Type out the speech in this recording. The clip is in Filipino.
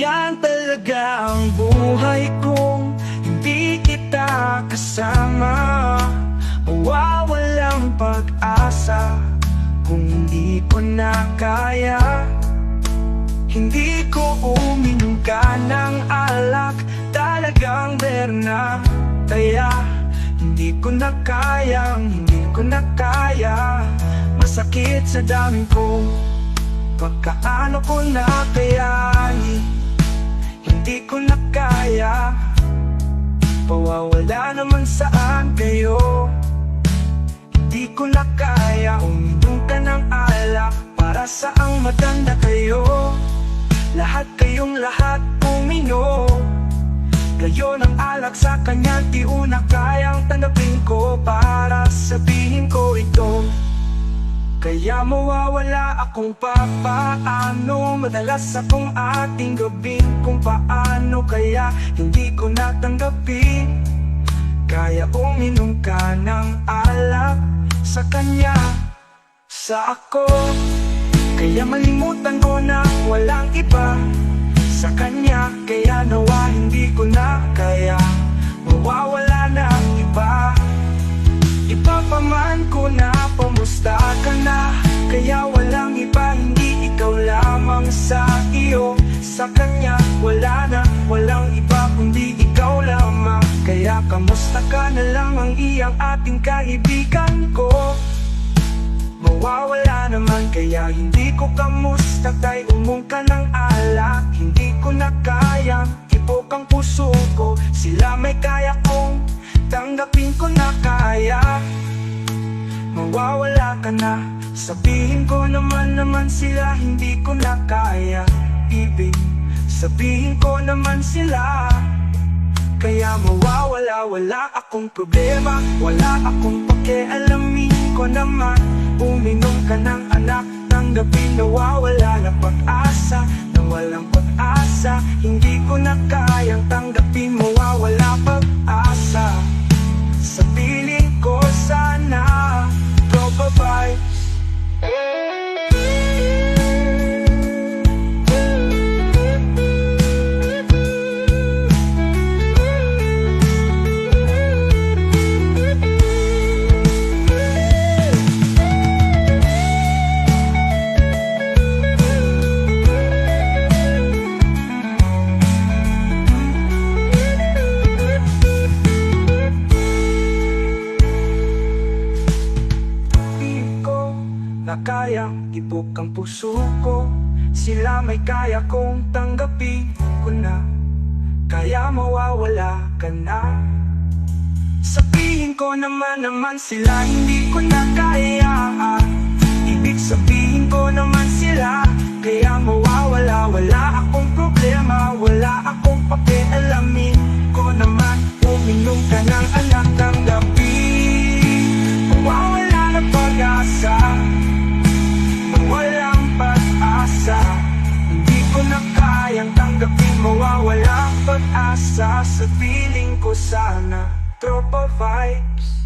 Yan talaga ang buhay kong Hindi kita kasama. Mawawalang pag-asa Kung hindi ko na kaya. Hindi ko uminom ka ng alak. Talagang berna Kaya hindi ko na kayang Hindi ko na kaya. Masakit sa dami ko. Pagkaano ko na kayanin Hindi ko na kaya. Pawawala naman saan kayo. Hindi ko na kaya. Uminom ka ng alak Para saang matanda kayo. Lahat kayong lahat uminom Gayon ang alak sa kanya Di una kayang tanggapin ko. Para sabihin ko ito. Kaya mawawala akong papaano. Madalas akong ating gabing kung paano Kaya hindi ko natanggapin? Kaya uminom ka ng alak sa kanya Sa ako. Kaya malimutan ko na walang iba Sa kanya Kaya nawa hindi ko na kaya. Mawawala na ang iba. Ipapaman ko na pamusta ka na Kaya walang iba hindi ikaw lamang sa iyo. Sa kanya wala na walang iba kundi ikaw lamang. Kaya kamusta ka na lang ang iyang ating kaibigan ko? Mawawala naman kaya hindi ko kamusta. Tay umong ka ng alak Hindi ko na kaya. Ipok ang puso ko Sila may kaya kong Tanggapin ko na kaya. Mawawala ka na Sabihin ko naman naman sila Hindi ko na kaya. Ibig Sabihin ko naman sila. Kaya mawawala, wala akong problema. Wala akong pakialamin ko naman. Uminom ka ng anak Tanggapin nawawala na pag-asa na kayang ibuk ang puso ko. Sila may kaya kong tanggapin ko na. Kaya mawawala ka na. Sabihin ko naman naman sila hindi ko na kaya. Ibig sabihin ko naman sila pag-asa Sa piling ko sana Tropa vibes